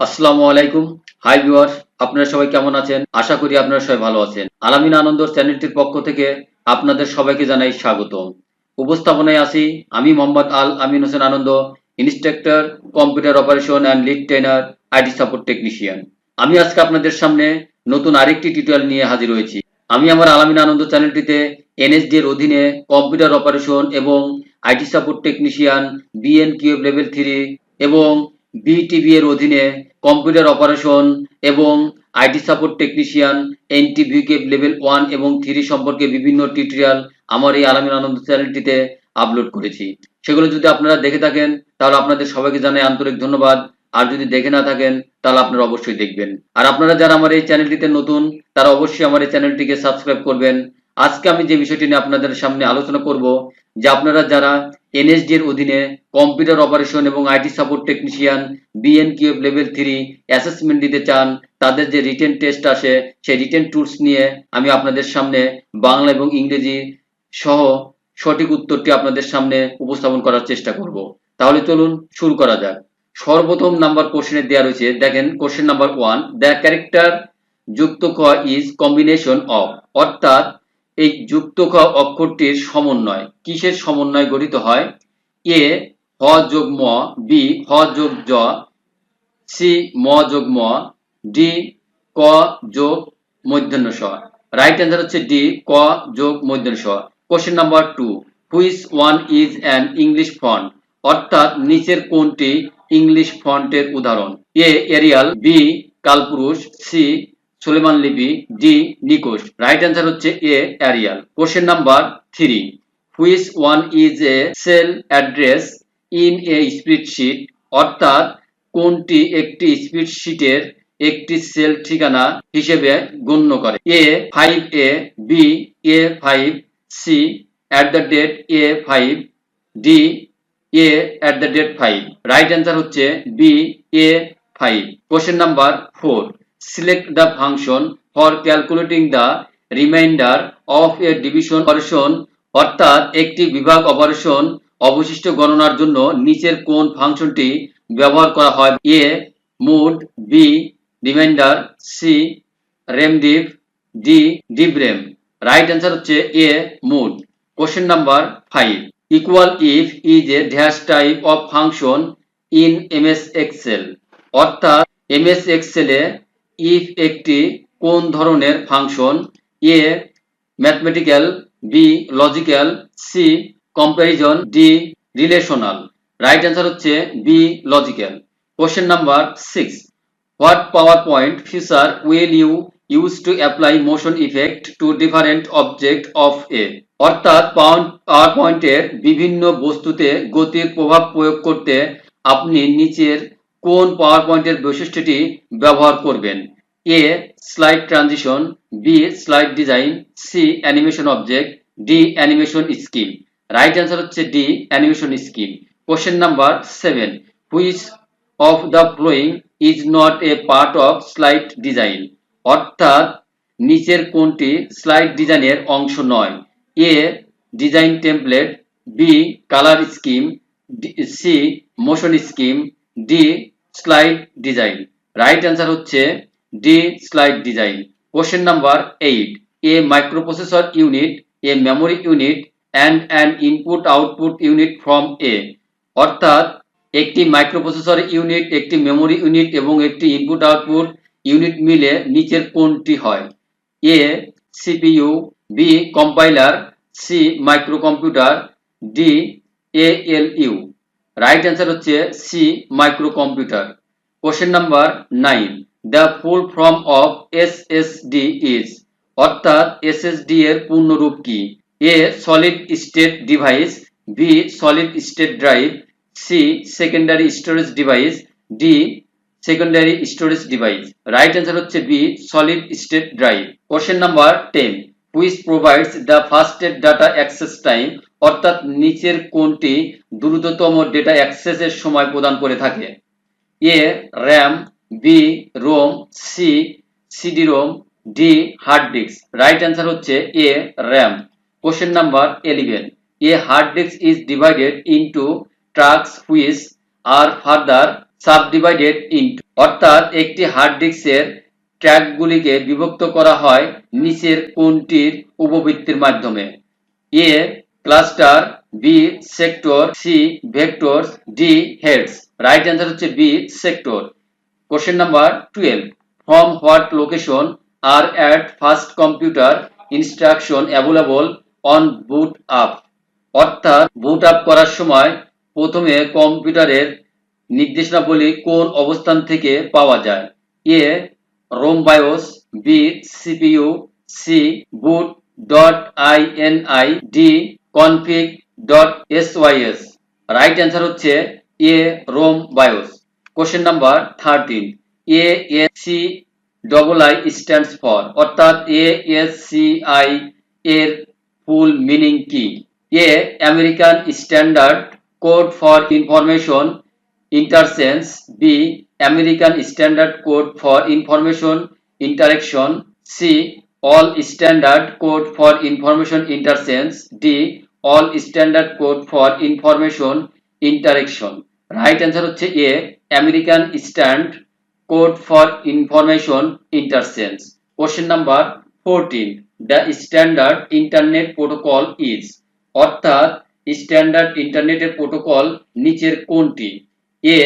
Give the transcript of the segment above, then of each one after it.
আসসালামু আলাইকুম। Hi viewers আপনারা সবাই কেমন আছেন? আশা করি আপনারা সবাই ভালো আছেন। আলামিন আনন্দ চ্যানেলটির পক্ষ থেকে আপনাদের সবাইকে জানাই স্বাগত উপস্থাপনায় আছি আমি Mohammad Al Amin Hossain Anondo, instructor, computer operation and lead trainer IT support technician. আমি আজকে আপনাদের সামনে নতুন আরেকটি টিউটোরিয়াল নিয়ে হাজির হয়েছি। আমি আমার আলামিন আনন্দ চ্যানেলটিতে এনএসডি এর অধীনে কম্পিউটার অপারেশন এবং IT support technician BN cube level three এবং বিটিভি এর অধীনে কম্পিউটার অপারেশন এবং আইটি সাপোর্ট টেকনিশিয়ান এনটিভিকে লেভেল ওয়ান এবং থ্রি সম্পর্কে বিভিন্ন টিউটোরিয়াল আমার এই আলামিন আনন্দ চ্যানেলটিতে আপলোড করেছি। সেগুলো যদি আপনারা দেখে থাকেন, তাহলে আপনাদের সবাইকে জানাই আন্তরিক ধন্যবাদ। আর যদি দেখে না থাকেন, তাহলে আপনারা অবশ্যই দেখবেন। আর আপনারা যারা আমার এই চ্যানেলটিতে নতুন, তারা অবশ্যই আমার এই চ্যানেলটিকে সাবস্ক্রাইব করবেন। আজকে আমি যে বিষয়টি নিয়ে আপনাদের সামনে আলোচনা করব যে আপনারা যারা এনএসডি এর অধীনে কম্পিউটার অপারেশন এবং IT support technician BNQF level three assessment দিতে চান, তাদের যে রিটেন টেস্ট আসে, সেই রিটেন টুলস নিয়ে আমি আপনাদের সামনে বাংলা এবং ইংরেজি সহ সঠিক উত্তরটি আপনাদের সামনে উপস্থাপন করার চেষ্টা করব। তাহলে চলুন শুরু করা যাক। সর্বপ্রথম নাম্বার কোশ্চেনে দেওয়া রয়েছে, দেখেন question number one the character যুক্ত ক ইজ কম্বিনেশন অফ অর্থাৎ এই যুক্ত ক অক্ষরটির সমন্বয়। কিসের সমন্বয় গঠিত হয়? এ, হ যোগ ম, বি, হ যোগ জ, সি, ম যোগ ম, ডি, ক যোগ মধ্যাহ্ন স রাইট অ্যান্সার হচ্ছে ডি, ক যোগ মধ্যাহ্ন স question number two which one is an English font অর্থাৎ নিচের কোনটি ইংলিশ ফন্টের উদাহরণ? A Arial B Kalpurush C Sulaiman Lipi, D Nikosh right answer হচ্ছে A Arial question number three which one is a cell address in a spreadsheet অর্থাৎ, কোনটি একটি স্প্রিডশিটের একটি সেল ঠিকানা হিসেবে গণ্য করে? A five A B A five C at the date A five D A at the date five right answer হচ্ছে B A five question number four select the function for calculating the remainder of a division operation অর্থাৎ একটি বিভাগ operation অবশিষ্ট গণনার জন্য নিচের কোন ফাংশনটি ব্যবহার করা হয়? A mod B remainder C রেমডিভ D ডিব্রেম রাইট অ্যান্সার হচ্ছে A mod question number five equal if is a dash type of function in MS Excel অর্থাৎ এম এমএস এক্সেলে ইফ একটি কোন ধরনের function A mathematical B logical C comparison D relational right answer হচ্ছে B logical question number six what PowerPoint feature will you use to apply motion effect to different object of A অর্থাৎ পাওয়ার পয়েন্টের বিভিন্ন বস্তুতে গতির প্রভাব প্রয়োগ করতে আপনি নিচের কোন পাওয়ার পয়েন্টের বৈশিষ্ট্যটি ব্যবহার করবেন? A slide transition B slide design C animation object D animation scheme right answer হচ্ছে D animation scheme question number seven which of the following is not a part of slide design অর্থাৎ, নিচের কোনটি slide ডিজাইনের অংশ নয়? A design template B colour scheme C motion scheme D slide design right answer হচ্ছে D slide design question number eight A microprocessor unit A memory unit and an input output unit from A অর্থাৎ, একটি microprocessor unit একটি memory unit এবং একটি input output unit মিলে নিচের কোনটি হয়। A CPU B compiler C micro computer D ALU right answer হচ্ছে C micro computer question number nine the full form of SSD is অর্থাৎ এসএসডি এর পূর্ণরূপ কি? A solid state device B solid state drive C secondary storage device D secondary storage device right answer হচ্ছে B solid state drive question number ten which provides the fastest data access time অর্থাৎ নিচের কোনটি দ্রুততম data অ্যাক্সেসের সময় প্রদান করে থাকে। A RAM B ROM C CD ROM D hard disk right answer হচ্ছে A RAM question number eleven a hard disk is divided into tracks which are further subdivided into অর্থাৎ একটি হার্ড ডিস্কের ট্র্যাকগুলিকে বিভক্ত করা হয় নিচের কোনটির উপবৃত্তির মাধ্যমে। A cluster B sector C vector D heads right answer হচ্ছে B sector question number twelve from what location are the first computer instruction available on boot up অর্থাৎ বুট আপ করার সময় প্রথমে কম্পিউটারের নির্দেশনাবলী কোন অবস্থান থেকে পাওয়া যায়? A ROM BIOS B CPU C boot dot I N I D config dot S Y S right answer হচ্ছে A ROM BIOS question number thirteen A S C double I stands for অর্থাৎ A S C I এর full meaning কি? A American standard code for information interchange B American standard code for information interaction C all standard code for information interchange D all standard code for information interaction right answer হচ্ছে A American stand code for information interchange question number fourteen the standard internet protocol is অর্থাৎ standard ইন্টারনেটের protocol নিচের কোনটি? A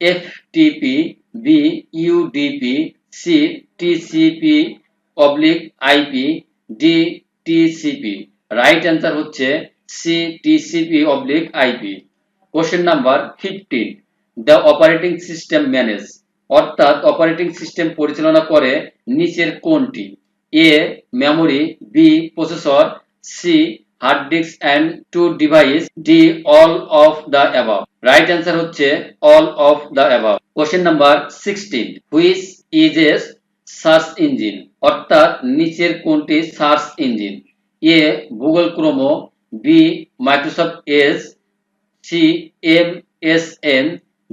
FTP B UDP C TCP oblique IP D TCP right answer হচ্ছে C TCP oblique IP question number fifteen the operating system manage অর্থাৎ operating system পরিচালনা করে নিচের কোনটি? A memory B processor C hard disk and to device D all of the above right answer হচ্ছে all of the above question number sixteen which is a search engine অর্থাৎ নিচের কোনটি search engine? A, Google chrome, B, Microsoft Edge C, M S N,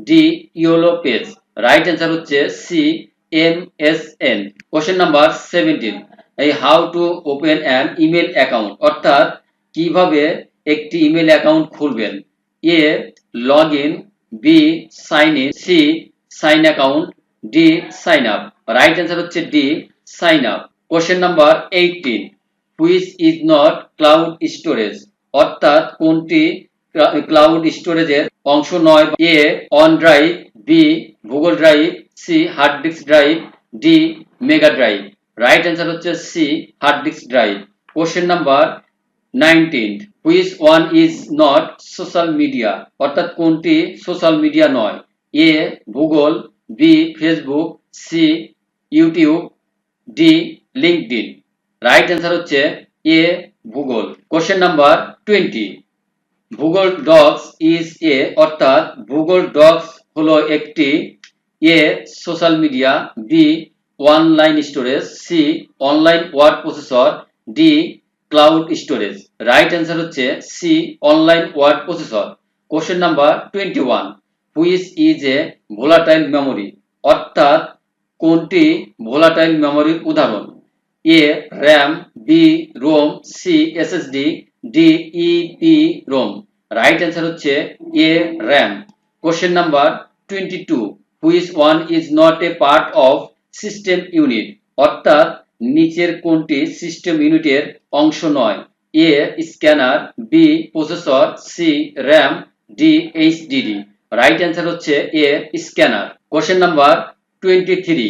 D, yellow page. Right answer হচ্ছে C, M S N. Question number seventeen. এই how to open an email account, অর্থাৎ কীভাবে একটি email account খুলবেন? A, log in, B, sign in, C, sign account, D, sign up. Right answer হচ্ছে D sign up question number eighteen which is not cloud storage অর্থাৎ কোনটি cloud স্টোরেজের অংশ নয়? A OneDrive B Google Drive C hard disk drive D mega drive right answer হচ্ছে C hard disk drive question number nineteen which one is not social media অর্থাৎ কোনটি social media নয়? A Google B Facebook C YouTube D LinkedIn right answer হচ্ছে A Google. Question number twenty Google Docs is A অর্থাৎ Google Docs হলো একটি A social media B online storage C online word processor D cloud storage right answer হচ্ছে C online word processor question number twenty one which is a volatile memory অর্থাৎ কোনটি volatile মেমোরির উদাহরণ? A RAM B ROM C SSD D E EP ROM right answer হচ্ছে A RAM question number twenty two which one is not a part of system unit অর্থাৎ নিচের কোনটি system ইউনিটের অংশ নয়। A scanner B processor C RAM D HDD right answer হচ্ছে A scanner question number twenty three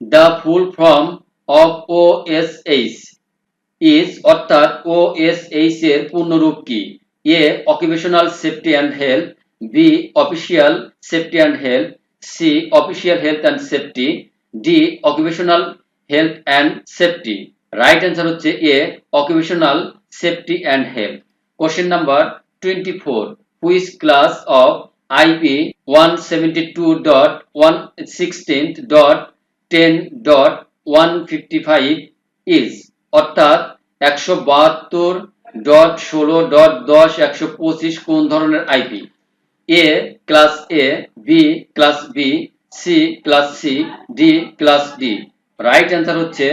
the full form of O S H is অর্থাৎ O S H এর পূর্ণরূপ কি? A occupational safety and health B official safety and health C official health and safety D occupational health and safety right answer হচ্ছে A occupational safety and health question number twenty four which class of IP one seventy two dot one sixteen dot ten dot one fifty five is অর্থাৎ একশো বাহাত্তর dot ষোলো dot দশ একশো পঁচিশ কোন ধরনের IP A class A B class B C class C D class D right answer হচ্ছে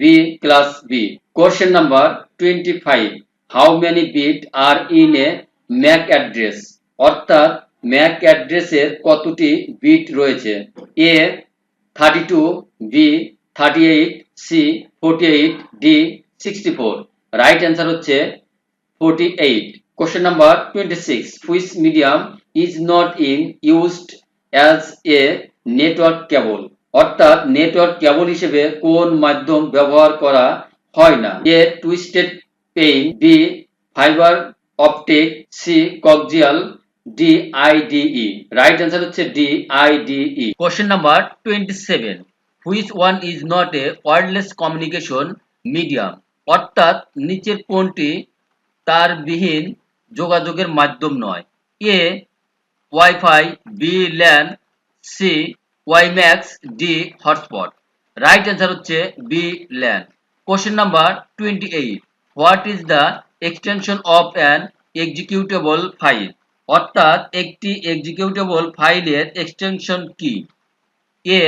B class B question number twenty five how many bit are in a MAC address অর্থাৎ MAC অ্যাড্রেসের কতটি bit রয়েছে? A thirty two B thirty eight C forty eight D sixty four right answer হচ্ছে forty eight question number twenty six which medium is not in used as a network cable অর্থাৎ network cable হিসেবে কোন মাধ্যম ব্যবহার করা হয় না। A twisted pair B fibre optic C coaxial D IDE right answer হচ্ছে D IDE question number twenty seven which one is not a wireless communication medium অর্থাৎ নিচের কোনটি তারবিহীন যোগাযোগের মাধ্যম নয়? A wifi B LAN C WiMAX D hotspot right answer হচ্ছে B LAN question number twenty eight what is the extension of an executable file অর্থাৎ একটি এক্সিকিউটেবল ফাইলের এক্সটেনশন কি? A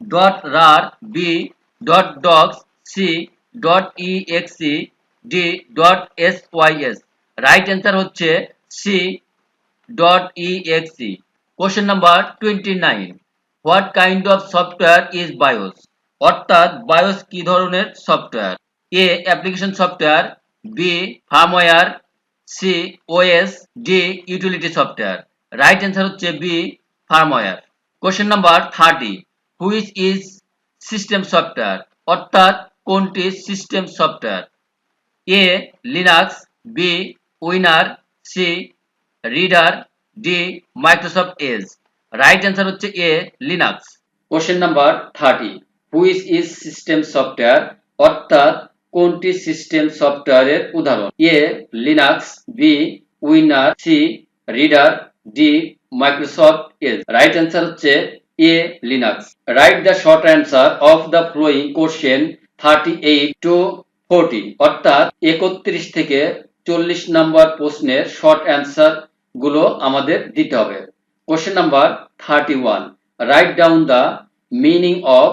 dot RAR B dot docs C dot EXE D dot S Y S right answer হচ্ছে C dot EXE question number twenty nine what kind of software is BIOS অর্থাৎ BIOS কি ধরনের software A application software B firmware C OS D, utility software. Right answer হচ্ছে B, firmware. Question number thirty, which is system software? অর্থাৎ কোনটি system software? A, Linux, B, WinRAR, C, reader, D, Microsoft Edge. Right answer হচ্ছে A, Linux. Question number thirty, which is system software? অর্থাৎ কোনটি system সফটওয়্যারের উদাহরণ? A Linux B WinRAR C reader D Microsoft Edge right answer হচ্ছে A Linux right the short answer of the following question thirty eight to forty অর্থাৎ একত্রিশ থেকে চল্লিশ number প্রশ্নের শর্ট অ্যান্সারগুলো আমাদের দিতে হবে। Question number thirty one write down the meaning of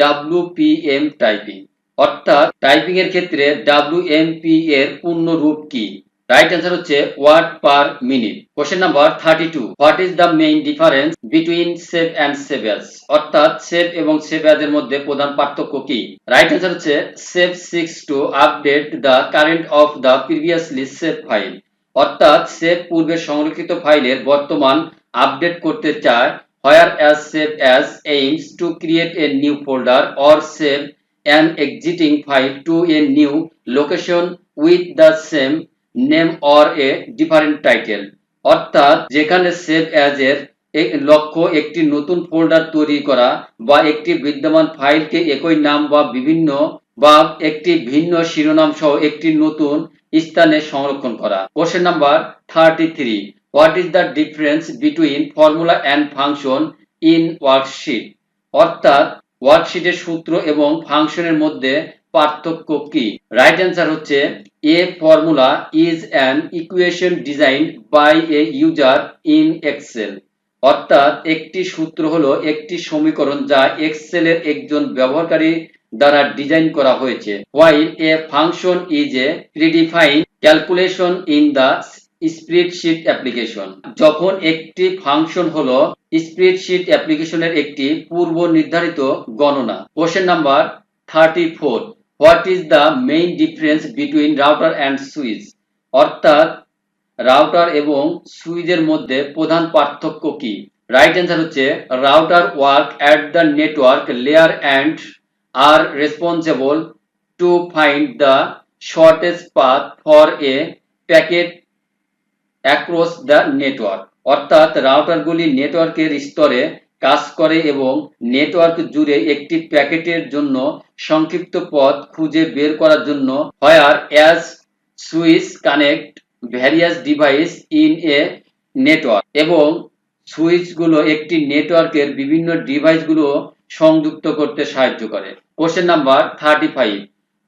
WPM typing অর্থাৎ টাইপিং এর ক্ষেত্রে ডাব্লিউ ডাব্লিউএমপি এর পূর্ণ রূপ কি? রাইট অ্যান্সার হচ্ছে word per minute question number thirty two what is the main difference between save and saves অর্থাৎ save এবং সেভেজ এর মধ্যে প্রধান পার্থক্য কি? রাইট অ্যান্সার হচ্ছে save seeks to update the current of the previously save file অর্থাৎ save পূর্বে সংরক্ষিত ফাইলের বর্তমান আপডেট করতে চায়। Whereas save as aims to create a new folder or save an exiting file to a new location with the same name or a different title. অর্থাৎ, যেখানে save as এর লক্ষ্য একটি নতুন ফোল্ডার তৈরি করা বা একটি বিদ্যমান ফাইলকে একই নাম বা বিভিন্ন বা একটি ভিন্ন শিরোনাম সহ একটি নতুন স্থানে সংরক্ষণ করা। Question number thirty three what is the difference between formula and function in worksheet অর্থাৎ ওয়ার্কশিটের সূত্র এবং ফাংশনের মধ্যে পার্থক্য কি? রাইট অ্যান্সার হচ্ছে A formula is an equation design by a user in Excel অর্থাৎ একটি সূত্র হলো একটি সমীকরণ যা এক্সেলের একজন ব্যবহারকারী দ্বারা ডিজাইন করা হয়েছে। While a function is a predefine calculation in the spreadsheet application যখন একটি ফাংশন হলো স্প্রেডশিট অ্যাপ্লিকেশনের একটি পূর্ব নির্ধারিত গণনা। Question number thirty four what is the main difference between router and switch অর্থাৎ রাউটার এবং সুইচের মধ্যে প্রধান পার্থক্য কি? রাইট অ্যান্সার হচ্ছে router work at the network layer and are responsible to find the shortest path for a packet across the network অর্থাৎ রাউটারগুলি নেটওয়ার্কের স্তরে কাজ করে এবং নেটওয়ার্ক জুড়ে একটি প্যাকেটের জন্য সংক্ষিপ্ত পথ খুঁজে বের করার জন্য whereas switch connect various device in a network এবং সুইচগুলো একটি নেটওয়ার্কের বিভিন্ন ডিভাইসগুলো সংযুক্ত করতে সাহায্য করে। Question number thirty five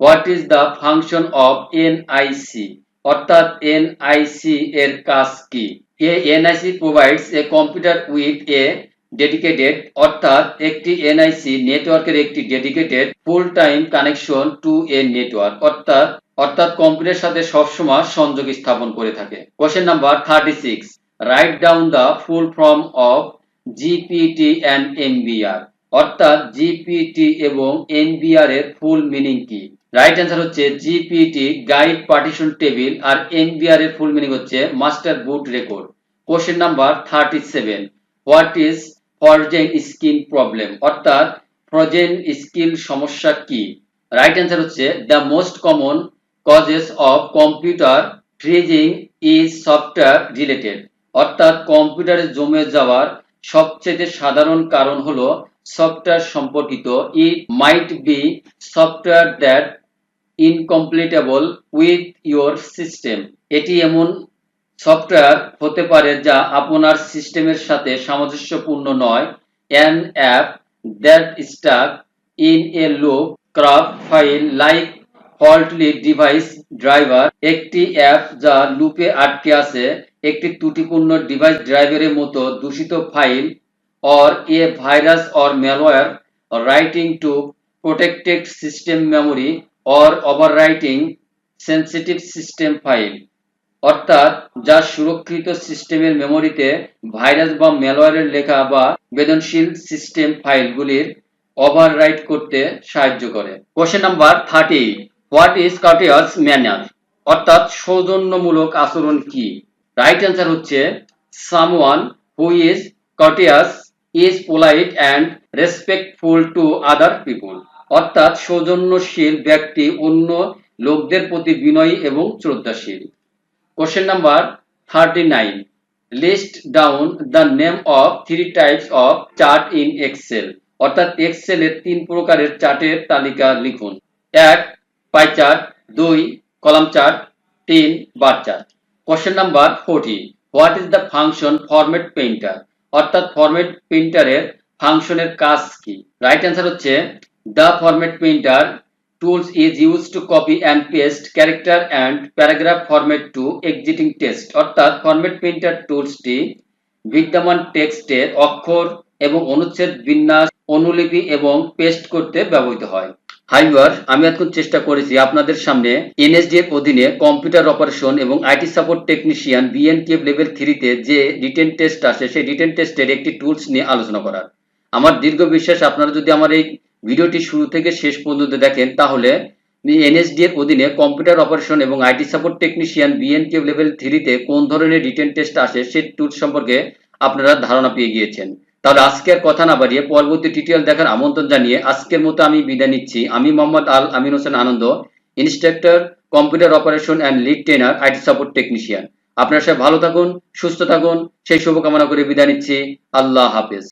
what is the function of NIC অর্থাৎ এনআইসি এর কাজ কি? A NIC provides a computer with a dedicated অর্থাৎ একটি এনআইসি নেটওয়ার্কের একটি dedicated full time connection to a network অর্থাৎ অর্থাৎ কম্পিউটারের সাথে সবসময় সংযোগ স্থাপন করে থাকে। Question number thirty six write down the full form of GPT and NBR অর্থাৎ জিপিটি এবং এনবিআর এর ফুল মিনিং কি? রাইট অ্যান্সার হচ্ছে জিপিটি গাইড পার্টিশন টেবিল আর এনবিআর এর ফুল মিনিং হচ্ছে master boot record question number thirty seven what is frozen screen problem অর্থাৎ frozen screen সমস্যা কি? রাইট অ্যান্সার হচ্ছে the most common causes of computer freezing is software related অর্থাৎ কম্পিউটারে জমে যাওয়ার সবচেয়ে সাধারণ কারণ হলো সফটওয়্যার সম্পর্কিত। It might be software that incompatible with your system এটি এমন সফটওয়্যার হতে পারে যা আপনার সিস্টেমের সাথে সামঞ্জস্যপূর্ণ নয়। An app that stuck in a loop corrupt file like faulty device driver একটি অ্যাপ যা লুপে আটকে আছে, একটি ত্রুটিপূর্ণ ডিভাইস ড্রাইভারের মতো দূষিত file or a virus or malware writing to protected system memory or overwriting sensitive system file, অর্থাৎ যা সুরক্ষিত সিস্টেমের মেমোরিতে ভাইরাস বা ম্যালওয়্যারের লেখা বা বেদনশীল সিস্টেম ফাইলগুলির ওভাররাইট করতে সাহায্য করে। Question number thirty what is courteous manner অর্থাৎ সৌজন্যমূলক আচরণ কি? রাইট অ্যান্সার হচ্ছে someone who is courteous is polite and respectful to other people অর্থাৎ সৌজন্যশীল ব্যক্তি অন্য লোকদের প্রতি বিনয়ী এবং শ্রদ্ধাশীল। Question number thirty nine list down the name of three types of chart in Excel অর্থাৎ এক্সেলের তিন প্রকারের চার্টের তালিকা লিখুন। এক পাই চার্ট দুই কলাম চার্ট তিন bar chart question number forty what is the function format painter অর্থাৎ ফরম্যাট প্রিন্টারের ফাংশনের কাজ কি? রাইট অ্যান্সার হচ্ছে the format printer tools is use to copy and paste character and paragraph format to existing text অর্থাৎ format printer টুলসটি বিদ্যমান টেক্সটের অক্ষর এবং অনুচ্ছেদ বিন্যাস, অনুলিপি এবং পেস্ট করতে ব্যবহৃত হয়। হাইবার আমি এখন চেষ্টা করেছি আপনাদের সামনে এনএসডি এর অধীনে কম্পিউটার অপারেশন এবং IT support technician BNKF level থ্রিতে যে রিটেন টেস্ট আসে, সেই রিটেন টেস্টের একটি টুলস নিয়ে আলোচনা করার। আমার দীর্ঘ বিশ্বাস, আপনারা যদি আমার এই ভিডিওটি শুরু থেকে শেষ পর্যন্ত দেখেন, তাহলে এনএসডি এর অধীনে কম্পিউটার অপারেশন এবং IT support technician BNKF level থ্রিতে কোন ধরনের রিটেন টেস্ট আসে সেই টুলস সম্পর্কে আপনারা ধারণা পেয়ে গিয়েছেন। তাহলে আজকের কথা না বাড়িয়ে পরবর্তী টিউটোরিয়াল দেখার আমন্ত্রণ জানিয়ে আজকের মতো আমি বিদায় নিচ্ছি। আমি মোহাম্মদ আল আমিন হোসেন আনন্দ instructor computer operation and lead trainer IT support technician আপনারা সবাই ভালো থাকুন, সুস্থ থাকুন, সেই শুভকামনা করে বিদায় নিচ্ছি। আল্লাহ হাফেজ।